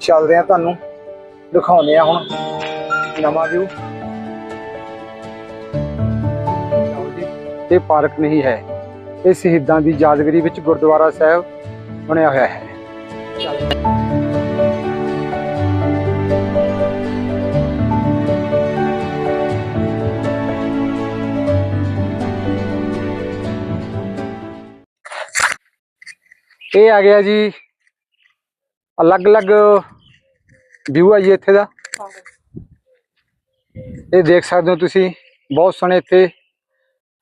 ਚੱਲਦੇ ਆ ਤੁਹਾਨੂੰ ਦਿਖਾਉਂਦੇ ਆ ਹੁਣ ਨਵਾਂ ਵਿਊ ਇਹ ਪਾਰਕ ਨਹੀਂ ਹੈ। ਇਹ ਸ਼ਹੀਦਾਂ ਦੀ ਯਾਦਗਾਰੀ ਵਿੱਚ ਗੁਰਦੁਆਰਾ ਸਾਹਿਬ ਬਣਿਆ ਹੋਇਆ ਹੈ। ਇਹ ਆ ਗਿਆ ਜੀ ਅਲੱਗ-ਅਲੱਗ ਵਿਊ ਹੈ ਜੀ ਇੱਥੇ ਦਾ। ਇਹ ਦੇਖ ਸਕਦੇ ਹੋ ਤੁਸੀਂ, ਬਹੁਤ ਸੋਹਣੇ ਇੱਥੇ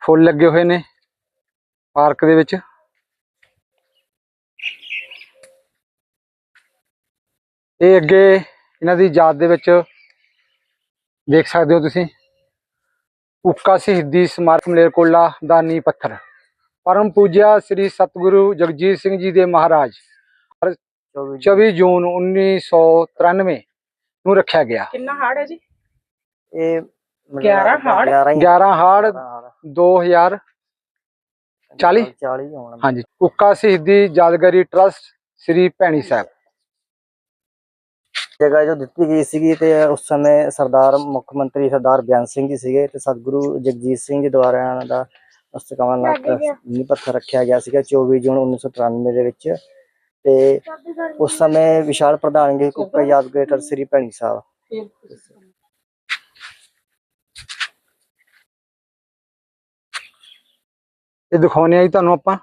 ਫੁੱਲ ਲੱਗੇ ਹੋਏ ਨੇ ਪਾਰਕ ਦੇ ਵਿੱਚ। ਇਹ ਅੱਗੇ ਇਹਨਾਂ ਦੀ ਯਾਦ ਦੇ ਵਿੱਚ ਦੇਖ ਸਕਦੇ ਹੋ ਤੁਸੀਂ। ਉੱਕਾ ਸ਼ਹੀਦੀ ਸਮਾਰਕ ਮਲੇਰਕੋਟਲਾ ਦਾ ਨੀਂਹ ਪੱਥਰ। ਪਰਮ ਪੂਜਿਆ ਸ੍ਰੀ ਸਤਿਗੁਰੂ ਜਗਜੀਤ ਸਿੰਘ ਜੀ ਦੇ ਮਹਾਰਾਜ। 24 ਜੂਨ। 1993 ਨੂੰ ਰੱਖਿਆ ਗਿਆ। ਕਿੰਨਾ ਹਾਰਡ ਹੈ ਜੀ? ਇਹ 11 ਹਾੜ? 11 ਹਾੜ 2000 40? 40 ਹੋਣ ਹਾਂਜੀ। ਉੱਕਾ ਸ਼ਹੀਦੀ ਯਾਦਗਾਰੀ ਟਰਸਟ ਸ੍ਰੀ ਭੈਣੀ ਸਾਹਿਬ। ਜਗ੍ਹਾ ਜੋ ਦਿੱਤੀ ਗਈ ਸੀਗੀ ਤੇ ਉਸ ਸਮੇਂ ਸਰਦਾਰ ਮੁੱਖ ਮੰਤਰੀ ਸਰਦਾਰ ਬਿਆਨ ਸਿੰਘ ਜੀ ਸੀਗੇ ਤੇ ਸਤਿਗੁਰੂ ਜਗਜੀਤ ਸਿੰਘ ਜੀ ਦੁਆਰਾ ਇਹਨਾਂ ਦਾ ਅਸਤਕਾਵਾਂ ਨਾਲ ਨੀਂਹ ਪੱਥਰ ਰੱਖਿਆ ਗਿਆ ਸੀਗਾ 24 ਜੂਨ 1993 ਦੇ ਵਿੱਚ। उस समय विशाल प्रधान गए कुका यादगर ट्र श्री भैनी साहब दिखाने जी तुम आप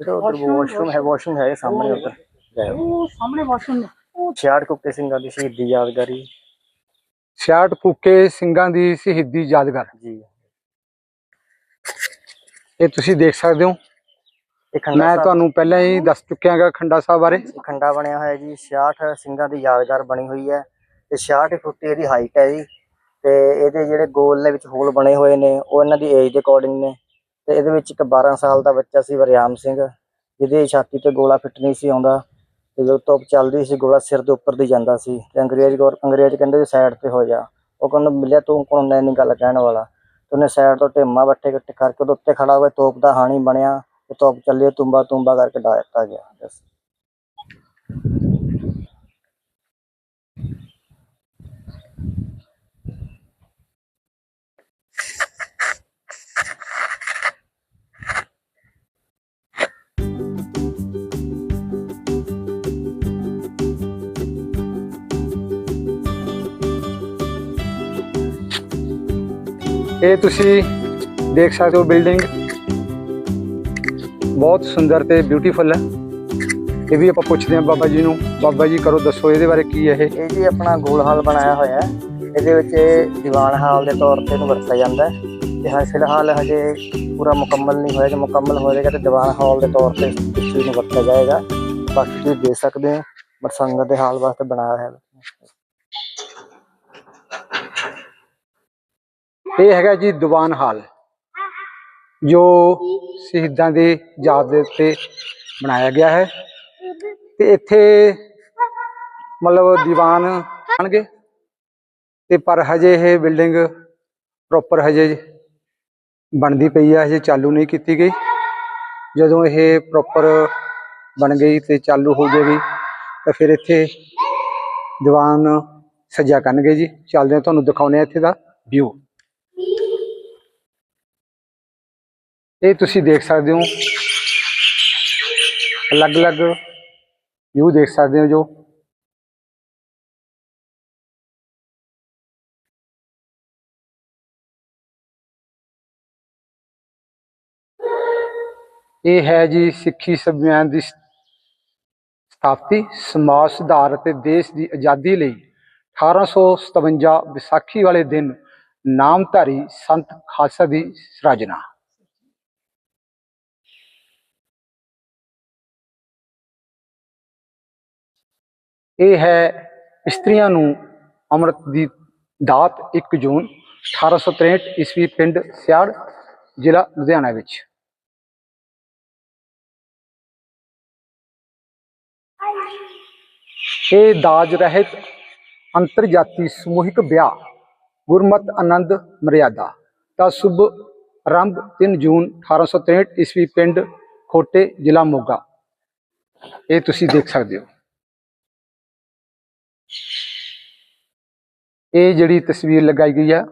वॉशरूम है वॉशरूम है सामने उधर सामने वॉशरूम है 66 ਕੁੱਕੇ ਸਿੰਘਾਂ ਦੀ ਸ਼ਹੀਦੀ ਯਾਦਗਾਰੀ। 66 ਕੁੱਕੇ ਸਿੰਘਾਂ ਦੀ ਸ਼ਹੀਦੀ ਯਾਦਗਾਰ। ਜੀ। ਇਹ ਤੁਸੀਂ ਦੇਖ ਸਕਦੇ ਹੋ। ਮੈਂ ਤੁਹਾਨੂੰ ਪਹਿਲਾਂ ਹੀ ਦੱਸ ਚੁੱਕਿਆ ਹਾਂ ਖੰਡਾ ਸਾਹਿਬ ਬਾਰੇ। ਖੰਡਾ ਬਣਿਆ ਹੋਇਆ ਜੀ 66 ਸਿੰਘਾਂ ਦੀ ਯਾਦਗਾਰ ਬਣੀ ਹੋਈ ਹੈ ਤੇ 66 ਫੁੱਟ ਇਹਦੀ ਹਾਈਟ ਹੈ ਜੀ ਤੇ ਇਹਦੇ ਜਿਹੜੇ ਗੋਲ ਦੇ ਵਿੱਚ ਹੋਲ ਬਣੇ ਹੋਏ ਨੇ ਉਹ ਇਹਨਾਂ ਦੀ ਏਜ ਦੇ ਅਕੋਰਡਿੰਗ ਨੇ ਤੇ ਇਹਦੇ ਵਿੱਚ ਇੱਕ 12 ਸਾਲ ਦਾ ਬੱਚਾ ਸੀ ਵਰਿਆਮ ਸਿੰਘ ਜਿਹਦੇ ਛਾਤੀ ਤੇ ਗੋਲਾ ਫਿੱਟ ਨਹੀਂ ਸੀ ਆਉਂਦਾ। ਜਦੋਂ ਤੋਪ ਚੱਲਦੀ ਸੀ, ਗੋਲਾ ਸਿਰ ਦੇ ਉੱਪਰ ਦੀ ਜਾਂਦਾ ਸੀ ਤੇ ਅੰਗਰੇਜ਼ ਗੌਰ, ਅੰਗਰੇਜ਼ ਕਹਿੰਦੇ ਵੀ ਸਾਈਡ ਤੇ ਹੋ ਜਾ। ਉਹ ਕਹਿੰਦਾ, ਮਿਲਿਆ ਤੂੰ ਕੋਣ ਨੇ ਨਹੀਂ ਗੱਲ ਕਹਿਣ ਵਾਲਾ? ਤੇ ਉਹਨੇ ਸਾਈਡ ਤੋਂ ਢੇਮਾ ਬੱਟੇ ਇਕੱਠੇ ਕਰਕੇ ਉਹਦੇ ਉੱਤੇ ਖੜਾ ਹੋਇਆ ਤੋਪ ਦਾ ਹਾਣੀ ਬਣਿਆ ਤੇ ਤੋਪ ਚੱਲੀ ਤੁੰਬਾ ਤੁੰਬਾ ਕਰਕੇ ਡਾ ਦਿੱਤਾ ਗਿਆ। ਇਹ ਤੁਸੀਂ ਦੇਖ ਸਕਦੇ ਹੋ ਬਿਲਡਿੰਗ। ਬਹੁਤ ਸੁੰਦਰ ਤੇ ਬਿਊਟੀਫੁਲ ਹੈ। ਇਹ ਵੀ ਆਪਾਂ ਪੁੱਛਦੇ ਹਾਂ ਬਾਬਾ ਜੀ ਨੂੰ, ਬਾਬਾ ਜੀ ਕਰੋ ਦੱਸੋ ਇਹਦੇ ਬਾਰੇ ਕੀ ਹੈ ਇਹ? ਇਹ ਜੀ ਆਪਣਾ ਗੋਲ ਹਾਲ ਬਣਾਇਆ ਹੋਇਆ ਹੈ। ਇਹਦੇ ਵਿੱਚ ਇਹ ਦੀਵਾਨ ਹਾਲ ਦੇ ਤੌਰ ਤੇ ਇਹਨੂੰ ਵਰਤਿਆ ਜਾਂਦਾ ਹੈ। ਤੇ ਹਾਂ, ਫਿਲਹਾਲ ਹਜੇ ਪੂਰਾ ਮੁਕੰਮਲ ਨਹੀਂ ਹੋਇਆ। ਜੇ ਮੁਕੰਮਲ ਹੋ ਜਾਏਗਾ ਤੇ ਦੀਵਾਨ ਹਾਲ ਦੇ ਤੌਰ ਤੇ ਇਸ ਨੂੰ ਵਰਤਿਆ ਜਾਏਗਾ। ਬਾਕੀ ਤੁਸੀਂ ਦੇਖ ਸਕਦੇ ਹੋ, ਮਰਸੰਗਤ ਦੇ ਹਾਲ ਵਾਸਤੇ ਬਣਾਇਆ ਹੈ। ਇਹ ਹੈਗਾ ਜੀ ਦੀਵਾਨ ਹਾਲ, ਜੋ ਸ਼ਹੀਦਾਂ ਦੀ ਯਾਦ ਦੇ ਉੱਤੇ ਬਣਾਇਆ ਗਿਆ ਹੈ। ਤੇ ਇੱਥੇ ਮਤਲਬ ਦੀਵਾਨ ਆਣਗੇ ਤੇ ਪਰ ਹਜੇ ਇਹ ਬਿਲਡਿੰਗ ਪ੍ਰੋਪਰ ਹਜੇ ਬਣਦੀ ਪਈ ਹੈ ਹਜੇ ਚਾਲੂ ਨਹੀਂ ਕੀਤੀ ਗਈ। ਜਦੋਂ ਇਹ ਪ੍ਰੋਪਰ ਬਣ ਗਈ ਤੇ ਚਾਲੂ ਹੋ ਜਾਏਗੀ, ਤਾਂ ਫਿਰ ਇੱਥੇ ਦੀਵਾਨ ਸਜਾ ਕਰਨਗੇ ਜੀ। ਚੱਲਦੇ ਹਾਂ, ਤੁਹਾਨੂੰ ਦਿਖਾਉਂਦੇ ਹਾਂ ਇੱਥੇ ਦਾ ਵਿਊ ਇਹ ਤੁਸੀਂ ਦੇਖ ਸਕਦੇ ਹੋ। ਅਲੱਗ-ਅਲੱਗ ਵਿਊ ਦੇਖ ਸਕਦੇ ਹੋ ਜੋ। ਇਹ ਹੈ ਜੀ ਸਿੱਖੀ ਸੰਵਿਧਾਨ ਦੀ ਸਥਾਪਤੀ ਸਮਾਜ ਸੁਧਾਰ ਅਤੇ ਦੇਸ਼ ਦੀ ਆਜ਼ਾਦੀ ਲਈ 1857 ਵਿਸਾਖੀ ਵਾਲੇ ਦਿਨ ਨਾਮਧਾਰੀ ਸੰਤ ਖਾਲਸਾ ਦੀ ਸਿਰਜਣਾ। ਇਹ ਹੈ ਇਸਤਰੀਆਂ ਨੂੰ ਅੰਮ੍ਰਿਤ ਦੀ ਦਾਤ 1 ਜੂਨ 1863 ਈਸਵੀ ਪਿੰਡ ਸਿਆੜ ਜ਼ਿਲ੍ਹਾ ਲੁਧਿਆਣਾ ਵਿੱਚ। ਇਹ ਦਾਜ ਰਹਿਤ ਅੰਤਰਜਾਤੀ ਸਮੂਹਿਕ ਵਿਆਹ ਗੁਰਮਤ ਆਨੰਦ ਮਰਿਆਦਾ ਦਾ ਸ਼ੁਭ ਆਰੰਭ 3 ਜੂਨ 1863 ਈਸਵੀ ਪਿੰਡ ਖੋਟੇ ਜ਼ਿਲ੍ਹਾ ਮੋਗਾ। ਇਹ ਤੁਸੀਂ ਦੇਖ ਸਕਦੇ ਹੋ। ਇਹ ਜਿਹੜੀ ਤਸਵੀਰ ਲਗਾਈ ਗਈ ਹੈ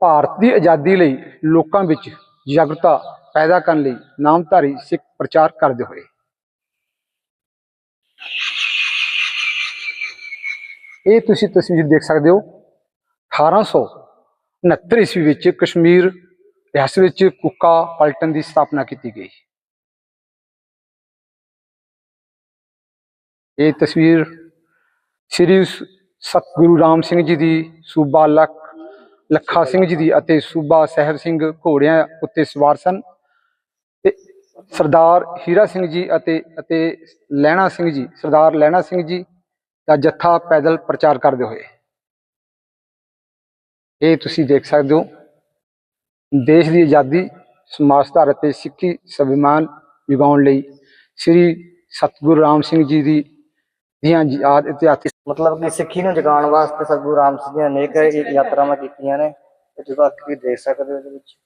ਭਾਰਤ ਦੀ ਆਜ਼ਾਦੀ ਲਈ ਲੋਕਾਂ ਵਿੱਚ ਜਾਗਰੂਕਤਾ ਪੈਦਾ ਕਰਨ ਲਈ ਨਾਮਧਾਰੀ ਸਿੱਖ ਪ੍ਰਚਾਰ ਕਰਦੇ ਹੋਏ। ਇਹ ਤੁਸੀਂ ਤਸਵੀਰ ਦੇਖ ਸਕਦੇ ਹੋ 1869 ਈਸਵੀ ਵਿੱਚ ਕਸ਼ਮੀਰ ਰਿਆਸਤ ਵਿੱਚ ਕੁੱਕਾ ਪਲਟਨ ਦੀ ਸਥਾਪਨਾ ਕੀਤੀ ਗਈ। ਇਹ ਤਸਵੀਰ ਸ੍ਰੀ ਸ- ਸਤਿਗੁਰੂ ਰਾਮ ਸਿੰਘ ਜੀ ਦੀ ਸੂਬਾ ਲੱਖ, ਲੱਖਾ ਸਿੰਘ ਜੀ ਦੀ ਅਤੇ ਸੂਬਾ ਸਾਹਿਬ ਸਿੰਘ ਘੋੜਿਆਂ ਉੱਤੇ ਸਵਾਰ ਸਨ। ਤੇ ਸਰਦਾਰ ਹੀਰਾ ਸਿੰਘ ਜੀ ਅਤੇ ਅਤੇ ਲਹਿਣਾ ਸਿੰਘ ਜੀ, ਸਰਦਾਰ ਲਹਿਣਾ ਸਿੰਘ ਜੀ ਦਾ ਜੱਥਾ ਪੈਦਲ ਪ੍ਰਚਾਰ ਕਰਦੇ ਹੋਏ। ਇਹ ਤੁਸੀਂ ਦੇਖ ਸਕਦੇ ਹੋ। ਦੇਸ਼ ਦੀ ਆਜ਼ਾਦੀ, ਸਮਾਜ ਸੁਧਾਰ ਅਤੇ ਸਿੱਖੀ ਸਵਿਮਾਨ ਜਗਾਉਣ ਲਈ ਸ੍ਰੀ ਸਤਿਗੁਰੂ ਰਾਮ ਸਿੰਘ ਜੀ ਦੀ ਦੀਆਂ ਯਾਦ ਇਤਿਹਾਸਿਕ ਮਤਲਬ ਕਿ ਸਿੱਖੀ ਨੂੰ ਜਗਾਉਣ ਵਾਸਤੇ ਸਤਿਗੁਰੂ ਰਾਮ ਸਿੰਘ ਜੀ ਨੇ ਅਨੇਕ ਯਾਤਰਾਵਾਂ ਕੀਤੀਆਂ ਨੇ ਤੇ ਤੁਸੀਂ ਬਾਕੀ ਦੇਖ ਸਕਦੇ ਹੋ ਇਹਦੇ ਵਿੱਚ।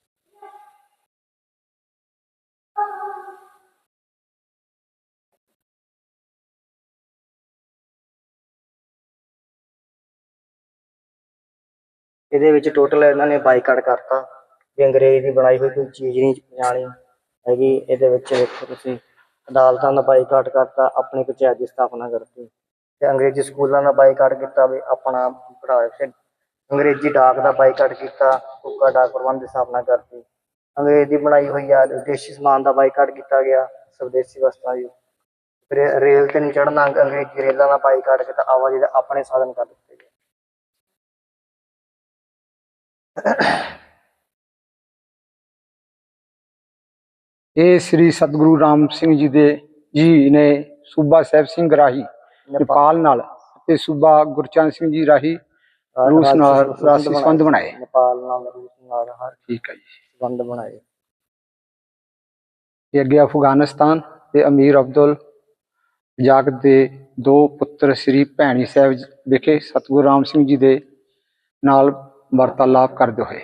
ਇਹਦੇ ਵਿੱਚ ਟੋਟਲ ਇਹਨਾਂ ਨੇ ਬਾਈਕਾਟ ਕਰਤਾ ਵੀ ਅੰਗਰੇਜ਼ ਦੀ ਬਣਾਈ ਹੋਈ ਕੋਈ ਚੀਜ਼ ਨਹੀਂ ਜਾਣੀ ਹੈਗੀ। ਇਹਦੇ ਵਿੱਚ ਦੇਖੋ ਤੁਸੀਂ ਅਦਾਲਤਾਂ ਦਾ ਬਾਈਕਾਟ ਕਰਤਾ, ਆਪਣੀ ਪੰਚਾਇਤ ਦੀ ਸਥਾਪਨਾ ਕਰਤੀ। ਤੇ ਅੰਗਰੇਜ਼ੀ ਸਕੂਲਾਂ ਦਾ ਬਾਈਕਾਟ ਕੀਤਾ ਵੀ ਆਪਣਾ ਪੜ੍ਹਾਇਆ ਫਿਰ ਅੰਗਰੇਜ਼ੀ ਡਾਕ ਦਾ ਬਾਈਕਾਟ ਕੀਤਾ, ਕੁੱਕਾ ਡਾਕ ਪ੍ਰਬੰਧ ਦੀ ਸਥਾਪਨਾ ਕਰਤੀ। ਅੰਗਰੇਜ਼ੀ ਬਣਾਈ ਹੋਈ ਆ, ਵਿਦੇਸ਼ੀ ਸਮਾਨ ਦਾ ਬਾਈਕਾਟ ਕੀਤਾ ਗਿਆ, ਸਵਦੇਸ਼ੀ ਵਸਤਾਂ ਦੀ। ਫਿਰ ਇਹ ਰੇਲ ਤੇ ਨਹੀਂ ਚੜਨਾ ਅੰਗਰੇਜ਼ੀ ਰੇਲਾਂ ਦਾ ਬਾਈਕਾਟ ਕੀਤਾ, ਆਵਾਜਾਈ ਦੇ ਆਪਣੇ ਸਾਧਨ ਕਰ ਦਿੱਤੇ ਗਏ। ਇਹ ਸ੍ਰੀ ਸਤਿਗੁਰੂ ਰਾਮ ਸਿੰਘ ਜੀ ਦੇ, ਜੀ ਨੇ ਸੂਬਾ ਸਾਹਿਬ ਸਿੰਘ ਰਾਹੀ ਨੇਪਾਲ ਨਾਲ ਅਤੇ ਸੂਬਾ ਗੁਰਚਰਨ ਸਿੰਘ ਜੀ ਰਾਹੀ ਰੂਸ ਨਾਲ ਰਾਸੀ ਸੰਬੰਧ ਬਣਾਏ। ਨੇਪਾਲ ਨਾਲ ਰੂਸ ਨਾਲ ਹਰ ਠੀਕ ਹੈ ਜੀ। ਸੰਬੰਧ ਬਣਾਏ। ਇਹ ਅੱਗੇ ਅਫਗਾਨਿਸਤਾਨ ਤੇ ਅਮੀਰ ਅਬਦੁਲ ਜਾਗ ਦੇ ਦੋ ਪੁੱਤਰ ਸ੍ਰੀ ਭੈਣੀ ਸਾਹਿਬ ਵਿਖੇ ਸਤਿਗੁਰੂ ਰਾਮ ਸਿੰਘ ਜੀ ਦੇ ਨਾਲ ਵਾਰਤਾਲਾਪ ਕਰਦੇ ਹੋਏ।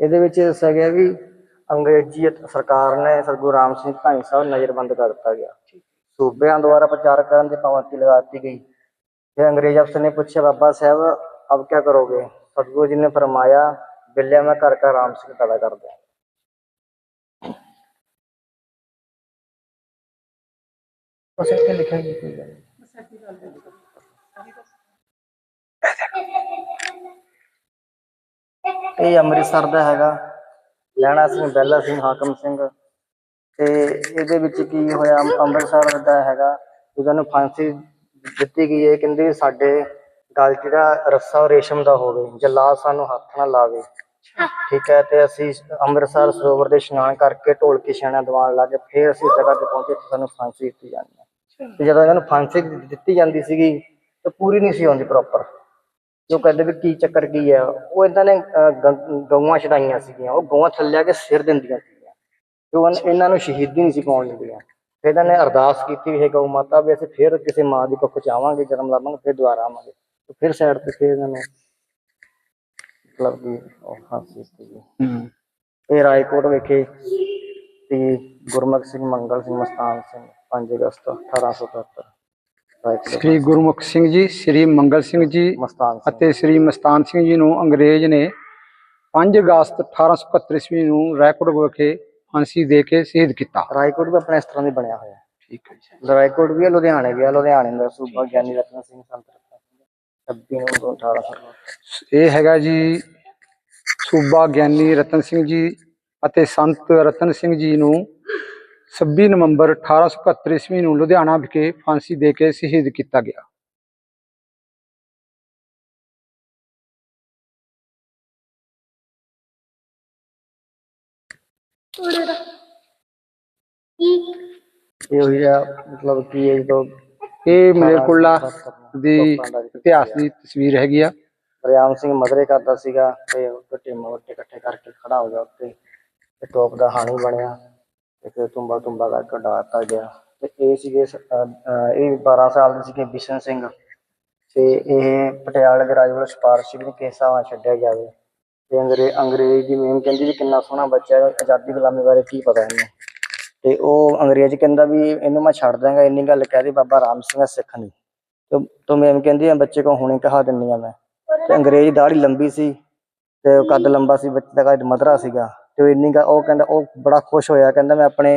ਇਹਦੇ ਵਿੱਚ ਦੱਸਿਆ ਗਿਆ ਵੀ ਅੰਗਰੇਜ਼ੀ ਸਰਕਾਰ ਨੇ ਸਤਿਗੁਰੂ ਰਾਮ ਸਿੰਘ ਭਾਈ ਸਾਹਿਬ ਨਜ਼ਰਬੰਦ ਕਰ ਦਿੱਤਾ ਗਿਆ। ਸੂਬਿਆਂ ਦੁਆਰਾ ਪ੍ਰਚਾਰ ਕਰਨ ਦੀ ਪਾਬੰਦੀ ਲਗਾ ਦਿੱਤੀ ਗਈ। ਫਿਰ ਅੰਗਰੇਜ਼ ਅਫਸਰ ਨੇ ਪੁੱਛਿਆ, ਬਾਬਾ ਸਾਹਿਬ, ਅਬ ਕੀ ਕਰੋਗੇ? ਸਤਿਗੁਰੂ ਜੀ ਨੇ ਫਰਮਾਇਆ, ਬਿੱਲਿਆ ਮੈਂ ਘਰ ਘਰ ਰਾਮ ਸਿੰਘ ਪੈਦਾ ਕਰ ਦਿਆਂ। ਉਸ ਇੱਥੇ ਲਿਖਿਆ ਗਿਆ ਕੀ ਗੱਲ ਇਹ ਅੰਮ੍ਰਿਤਸਰ ਦਾ ਹੈਗਾ। ਲਹਿਣਾ ਸਿੰਘ ਬੈਲਾ ਸਿੰਘ, ਹਾਕਮ ਸਿੰਘ। ਤੇ ਇਹਦੇ ਵਿੱਚ ਕੀ ਹੋਇਆ, ਅੰਮ੍ਰਿਤਸਰ ਦਾ ਹੈਗਾ। ਉਹਨਾਂ ਨੂੰ ਫਾਂਸੀ ਦਿੱਤੀ ਗਈ ਹੈ। ਕਹਿੰਦੇ ਸਾਡੇ ਗਲ ਜਿਹੜਾ ਰੱਸਾ ਰੇਸ਼ਮ ਦਾ ਹੋਵੇ ਜੱਲਾਦ ਸਾਨੂੰ ਹੱਥ ਨਾ ਲਾਵੇ। ਠੀਕ ਹੈ, ਤੇ ਅਸੀਂ ਅੰਮ੍ਰਿਤਸਰ ਸਰੋਵਰ ਦੇ ਇਸ਼ਨਾਨ ਕਰਕੇ ਢੋਲਕੀ ਛਾਣਾ ਦਵਾਨ ਲਾ ਕੇ ਫਿਰ ਅਸੀਂ ਜਗ੍ਹਾ ਤੇ ਪਹੁੰਚੇ ਤੇ ਸਾਨੂੰ ਫਾਂਸੀ ਦਿੱਤੀ ਜਾਂਦੀ ਹੈ। ਤੇ ਜਦੋਂ ਇਹਨਾਂ ਨੂੰ ਫਾਂਸੀ ਦਿੱਤੀ ਜਾਂਦੀ ਸੀਗੀ, ਤੇ ਪੂਰੀ ਨਹੀਂ ਸੀ ਆਉਂਦੀ ਪ੍ਰੋਪਰ ਜੋ ਕਹਿੰਦੇ ਵੀ ਕੀ ਚੱਕਰ ਕੀ ਹੈ ਉਹ ਇਹਨਾਂ ਨੇ ਗਊਆਂ ਛਡਾਈਆਂ ਸੀਗੀਆਂ ਉਹ ਗਊਆਂ ਥੱਲੇ ਆ ਕੇ ਸਿਰ ਦਿੰਦੀਆਂ ਸੀਗੀਆਂ। ਜੋ ਇਹਨਾਂ ਨੂੰ ਸ਼ਹੀਦੀ ਨਹੀਂ ਸੀ ਪਾਉਣ ਦਿੰਦੀਆਂ ਫਿਰ ਇਹਨਾਂ ਨੇ ਅਰਦਾਸ ਕੀਤੀ ਵੀ ਹੈ ਗਊ ਮਾਤਾ ਵੀ ਅਸੀਂ ਫਿਰ ਕਿਸੇ ਮਾਂ ਦੀ ਕੁੱਖ ਚ ਆਵਾਂਗੇ ਜਨਮ ਲਵਾਂਗੇ ਫਿਰ ਦੁਬਾਰਾ ਆਵਾਂਗੇ। ਤੇ ਫਿਰ ਸਾਈਡ ਤੇ ਫਿਰ ਇਹਨਾਂ ਨੇ ਮਤਲਬ ਕਿ ਉਹ ਫਾਂਸੀ ਸੀਗੀ ਹਮ। ਇਹ ਰਾਏਕੋਟ ਵਿਖੇ ਤੇ ਗੁਰਮੁਖ ਸਿੰਘ ਮੰਗਲ ਸਿੰਘ ਮਸਤਾਨ ਸਿੰਘ 5 ਅਗਸਤ 1877 ਰਾਏਕੋਟ ਸ੍ਰੀ ਗੁਰਮੁਖ ਸਿੰਘ ਜੀ ਸ੍ਰੀ ਮੰਗਲ ਸਿੰਘ ਜੀ ਅਤੇ ਸ੍ਰੀ ਮਸਤਾਨ ਸਿੰਘ ਜੀ ਨੂੰ ਅੰਗਰੇਜ਼ ਨੇ 5 ਅਗਸਤ 1875 ਈਸਵੀ ਨੂੰ ਰੈਕੋਰਡ ਵਿਖੇ ਫਾਂਸੀ ਦੇ ਕੇ ਸ਼ਹੀਦ ਕੀਤਾ। ਰਾਏਕੋਟ ਵੀ ਆਪਣਾ ਇਸ ਤਰ੍ਹਾਂ ਦੀ ਬਣਿਆ ਹੋਇਆ। ਹੈ ਠੀਕ ਹੈ ਜੀ। ਰਾਏਕੋਟ ਵੀ ਲੁਧਿਆਣੇ ਵੀ ਲੁਧਿਆਣੇ ਦਾ ਸੂਬਾ ਗਿਆਨੀ ਰਤਨ ਸਿੰਘ ਸੰਤ ਰਤਨ ਸਿੰਘ 26 ਨੂੰ 1800 ਇਹ ਹੈਗਾ ਜੀ ਸੂਬਾ ਗਿਆਨੀ ਰਤਨ ਸਿੰਘ ਜੀ ਅਤੇ ਸੰਤ ਰਤਨ ਸਿੰਘ ਜੀ ਨੂੰ 26 ਨਵੰਬਰ 1871 ਈਸਵੀ ਨੂੰ ਲੁਧਿਆਣਾ ਵਿਖੇ ਫਾਂਸੀ ਦੇ ਕੇ ਸ਼ਹੀਦ ਕੀਤਾ ਗਿਆ। ਇਹ ਹੋਈ ਆ ਮਤਲਬ ਕੀ ਇਹ ਜਦੋਂ ਇਹ ਮਲੇਰਕੋਟਲਾ ਦੀ ਇਤਿਹਾਸ ਦੀ ਤਸਵੀਰ ਹੈਗੀ ਆ। ਬਰਿਆਮ ਸਿੰਘ ਮਦਰੇ ਕਰਦਾ ਸੀਗਾ ਤੇ ਉਹ ਟੀਮਾਂ ਵੱਟੇ ਇਕੱਠੇ ਕਰਕੇ ਖੜਾ ਹੋ ਗਿਆ ਉੱਤੇ ਤੇ ਟੋਪ ਦਾ ਹਾਣੀ ਬਣਿਆ। ਇੱਕ ਫਿਰ ਤੁੰਬਾ ਤੁੰਬਾ ਕਰਕੇ ਉਡਾ ਗਿਆ। ਤੇ ਇਹ ਸੀਗੇ ਸ- ਅਹ, ਅਹ, ਇਹ 12 ਸਾਲ ਦੇ ਸੀਗੇ ਬਿਸ਼ਨ ਸਿੰਘ। ਤੇ ਇਹ ਪਟਿਆਲੇ ਦੇ ਰਾਜ ਵੱਲੋਂ ਸਿਫਾਰਿਸ਼ ਵੀ ਕੇਸਾਂ ਨਾਲ ਛੱਡਿਆ ਜਾਵੇ। ਤੇ ਅੰਗਰੇ ਅੰਗਰੇਜ਼ ਦੀ ਮੇਮ ਕਹਿੰਦੀ ਵੀ ਕਿੰਨਾ ਸੋਹਣਾ ਬੱਚਾ ਹੈ ਆਜ਼ਾਦੀ ਗੁਲਾਮੀ ਬਾਰੇ ਕੀ ਪਤਾ ਇਹਨੂੰ। ਤੇ ਉਹ ਅੰਗਰੇਜ਼ ਕਹਿੰਦਾ ਵੀ ਇਹਨੂੰ ਮੈਂ ਛੱਡ ਦਾਂਗਾ ਇੰਨੀ ਗੱਲ ਕਹਿ ਦੇ ਬਾਬਾ ਰਾਮ ਸਿੰਘ ਸਿੱਖ ਨਹੀਂ ਤੇ ਤੋ ਮੇਮ ਕਹਿੰਦੀ ਆ ਬੱਚੇ ਕੋ ਹੁਣੇ ਕਹਾ ਦਿੰਨੀ ਆ ਮੈਂ। ਤੇ ਅੰਗਰੇਜ਼ ਦਾੜੀ ਲੰਬੀ ਸੀ ਤੇ ਉਹ ਕੱਦ ਲੰਬਾ ਸੀ ਬੱਚੇ ਦਾ ਕੱਦ ਮਧਰਾ ਸੀਗਾ। ਤੇ ਉਹ ਇੰਨੀ ਗੱਲ, ਉਹ ਕਹਿੰਦਾ, ਉਹ ਬੜਾ ਖੁਸ਼ ਹੋਇਆ, ਕਹਿੰਦਾ ਮੈਂ ਆਪਣੇ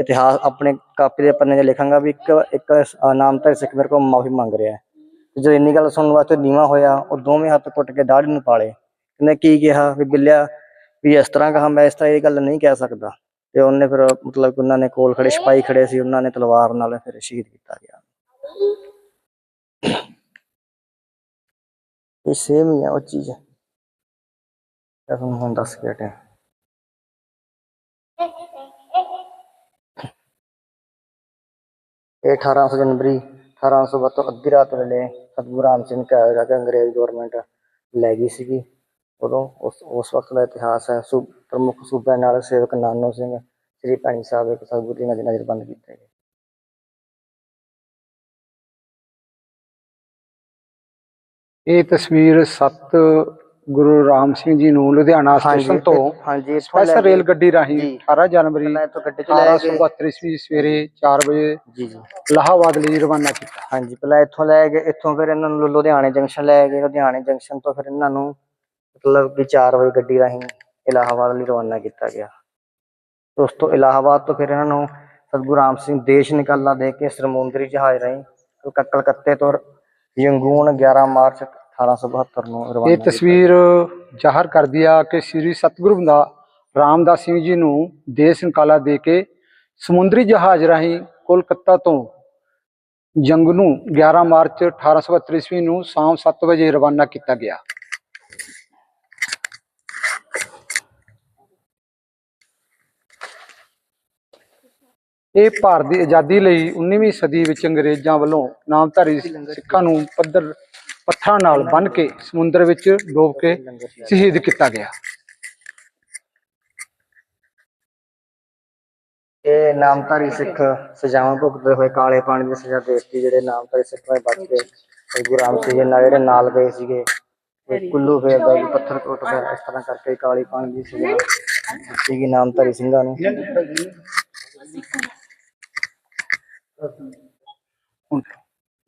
ਇਤਿਹਾਸ, ਆਪਣੇ ਕਾਪੀ ਦੇ ਪੰਨੇ 'ਚ ਲਿਖਾਂਗਾ ਵੀ ਇੱਕ ਇੱਕ ਨਾਮਧਾਰੀ ਸਿੱਖ ਮੇਰੇ ਕੋਲ ਮਾਫੀ ਮੰਗ ਰਿਹਾ ਹੈ। ਤੇ ਇੰਨੀ ਗੱਲ ਸੁਣਨ ਵਾਸਤੇ ਨੀਵਾ ਹੋਇਆ, ਉਹ ਦੋਵੇਂ ਹੱਥ ਕੁੱਟ ਕੇ ਦਾੜੀ ਨੂੰ ਪਾਲੇ। ਉਹਨੇ ਕੀ ਕਿਹਾ ਵੀ ਬਿੱਲਿਆ, ਵੀ ਇਸ ਤਰ੍ਹਾਂ ਕਹਾ, ਮੈਂ ਇਸ ਤਰ੍ਹਾਂ ਇਹ ਗੱਲ ਨਹੀਂ ਕਹਿ ਸਕਦਾ। ਤੇ ਉਹਨੇ ਫਿਰ, ਮਤਲਬ ਉਹਨਾਂ ਨੇ ਕੋਲ ਖੜੇ ਸਿਪਾਹੀ ਖੜੇ ਸੀ, ਉਹਨਾਂ ਨੇ ਤਲਵਾਰ ਨਾਲ ਫਿਰ ਸ਼ਹੀਦ ਕੀਤਾ ਗਿਆ। ਇਹ ਸੇਮ ਹੀ ਆ ਉਹ ਚੀਜ਼। ਤਾਂ ਤੁਹਾਨੂੰ ਹੁਣ ਦੱਸ ਕੇ ਹਟਿਆ। ਇਹ 1800 ਜਨਵਰੀ 1872 ਤੋਂ ਅੱਧੀ ਰਾਤ ਵੇਲੇ ਸਤਿਗੁਰੂ ਰਾਮ ਸਿੰਘ ਕਹੇਗਾ ਕਿ ਅੰਗਰੇਜ਼ ਗਵਰਨਮੈਂਟ ਲੈ ਗਈ ਸੀਗੀ। ਉਦੋਂ ਉਸ ਉਸ ਵਕਤ ਦਾ ਇਤਿਹਾਸ ਹੈ, ਸੂ, ਪ੍ਰਮੁੱਖ ਸੂਬਿਆਂ ਨਾਲ ਸੇਵਕ ਨਾਨੋ ਸਿੰਘ, ਸ੍ਰੀ ਭੈਣੀ ਸਾਹਿਬ ਇੱਕ ਸਤਿਗੁਰੂ ਦੀ ਨਜ਼ਰ, ਨਜ਼ਰਬੰਦ ਕੀਤੇ ਗਏ। ਇਹ ਤਸਵੀਰ ਸਤ ਗੁਰੂ ਰਾਮ ਸਿੰਘ ਜੀ ਨੂੰ ਲੁਧਿਆਣਾ ਸਟੇਸ਼ਨ ਤੋਂ ਹਾਂਜੀ ਸਪੈਸ਼ਲ ਰੇਲ ਗੱਡੀ ਰਾਹੀਂ ਜੀ। 18 ਜਨਵਰੀ ਪਹਿਲਾਂ ਇੱਥੋਂ ਗੱਡੀ ਚ ਲੈ ਕੇ 1872 ਈਸਵੀ ਸਵੇਰੇ 4 ਵਜੇ ਜੀ ਜੀ। ਇਲਾਹਾਬਾਦ ਲਈ ਰਵਾਨਾ ਕੀਤਾ। ਹਾਂਜੀ ਪਹਿਲਾਂ ਇੱਥੋਂ ਲੈ ਕੇ ਇੱਥੋਂ ਫਿਰ ਇਹਨਾਂ ਨੂੰ ਲੁ- ਲੁਧਿਆਣੇ ਜੰਕਸ਼ਨ ਲੈ ਗਏ ਲੁਧਿਆਣੇ ਜੰਕਸ਼ਨ ਤੋਂ ਫਿਰ ਇਹਨਾਂ ਨੂੰ ਮਤਲਬ ਕਿ 4 ਵਜੇ ਗੱਡੀ ਰਾਹੀਂ ਇਲਾਹਾਬਾਦ ਲਈ ਰਵਾਨਾ ਕੀਤਾ ਗਿਆ। ਉਸ ਤੋਂ ਇਲਾਹਾਬਾਦ ਤੋਂ ਫਿਰ ਇਹਨਾਂ ਨੂੰ ਸਤਿਗੁਰੂ ਰਾਮ ਸਿੰਘ ਦੇਸ਼ ਨਿਕਾਲਾ ਦੇ ਕੇ ਸਮੁੰਦਰੀ ਜਹਾਜ਼ ਰਾਹੀਂ ਕਲ- ਕਲਕੱਤੇ ਤੋਂ ਯੰਗੂਨ 11 ਮਾਰਚ 1872 ਨੂੰ ਰਵਾਨਾ ਇਹ। ਤਸਵੀਰ ਜ਼ਾਹਰ ਕਰਦੀ ਆ ਕਿ ਸ੍ਰੀ ਸਤਿਗੁਰੂ ਦਾ ਰਾਮਦਾਸ ਸਿੰਘ ਜੀ ਨੂੰ ਦੇਸ਼ ਨਿਕਾਲਾ ਦੇ ਕੇ ਸਮੁੰਦਰੀ ਜਹਾਜ਼ ਰਾਹੀਂ ਕੋਲਕਾਤਾ ਤੋਂ ਜੰਗਨੂ 11 ਮਾਰਚ 1872 ਈਸਵੀ ਨੂੰ ਸ਼ਾਮ 7 ਵਜੇ ਰਵਾਨਾ ਕੀਤਾ ਗਿਆ ਇਹ ਭਾਰਤ ਦੀ ਆਜ਼ਾਦੀ ਲਈ 19ਵੀਂ ਸਦੀ ਵਿੱਚ ਅੰਗਰੇਜ਼ਾਂ ਵੱਲੋਂ ਨਾਮਧਾਰੀ ਸਿੱਖਾਂ ਨੂੰ ਪੱਧਰ ਪੱਥਰਾਂ ਨਾਲ ਬੰਨ੍ਹ ਕੇ ਸਮੁੰਦਰ ਵਿੱਚ ਡੋਬ ਕੇ ਸ਼ਹੀਦ ਕੀਤਾ ਗਿਆ। ਇਹ ਨਾਮਧਾਰੀ ਸਿੱਖ ਸਜ਼ਾਵਾਂ ਭੁਗਤਦੇ ਹੋਏ ਕਾਲੇ ਪਾਣੀ ਦੀ ਸਜ਼ਾ ਦੇ ਦਿੱਤੀ, ਜਿਹੜੇ ਨਾਮਧਾਰੀ ਸਿੱਖ ਨੇ ਬਚ ਕੇ ਗੁਰੂ ਰਾਮ ਸਿੰਘ ਜੀ ਨਾਲ ਜਿਹੜੇ ਨਾਲ ਗਏ ਸੀਗੇ ਕੁੱਲੂ ਫੇਰਦਾ ਜੀ ਪੱਥਰ ਟੁੱਟਦਾ ਇਸ ਤਰ੍ਹਾਂ ਕਰਕੇ ਕਾਲੀ ਪਾਣੀ ਦੀ ਸਜ਼ਾ ਦਿੱਤੀ ਗਈ ਨਾਮਧਾਰੀ ਸਿੰਘਾਂ ਨੂੰ।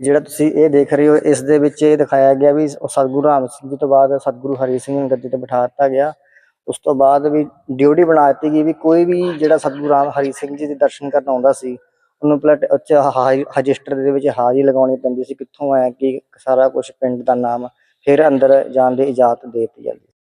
ਜਿਹੜਾ ਤੁਸੀਂ ਇਹ ਦੇਖ ਰਹੇ ਹੋ, ਇਸ ਦੇ ਵਿੱਚ ਇਹ ਦਿਖਾਇਆ ਗਿਆ ਵੀ ਉਹ ਸਤਿਗੁਰੂ ਰਾਮ ਸਿੰਘ ਜੀ ਤੋਂ ਬਾਅਦ ਸਤਿਗੁਰੂ ਹਰੀ ਸਿੰਘ ਨੂੰ ਗੱਦੀ ਤੇ ਬਿਠਾ ਦਿੱਤਾ ਗਿਆ। ਉਸ ਤੋਂ ਬਾਅਦ ਵੀ ਡਿਊਟੀ ਬਣਾ ਦਿੱਤੀ ਗਈ ਵੀ ਕੋਈ ਵੀ ਜਿਹੜਾ ਸਤਿਗੁਰੂ ਰਾਮ ਹਰੀ ਸਿੰਘ ਜੀ ਦੇ ਦਰਸ਼ਨ ਕਰਨ ਆਉਂਦਾ ਸੀ, ਉਹਨੂੰ ਪਲਟ ਉੱਚ ਰਜਿਸਟਰ ਦੇ ਵਿੱਚ ਹਾਜ਼ਰੀ ਲਗਾਉਣੀ ਪੈਂਦੀ ਸੀ, ਕਿੱਥੋਂ ਆਇਆ, ਕਿ ਸਾਰਾ ਕੁਝ ਪਿੰਡ ਦਾ ਨਾਮ, ਫਿਰ ਅੰਦਰ ਜਾਣ ਦੀ ਇਜਾਜ਼ਤ ਦੇ ਦਿੱਤੀ ਜਾਂਦੀ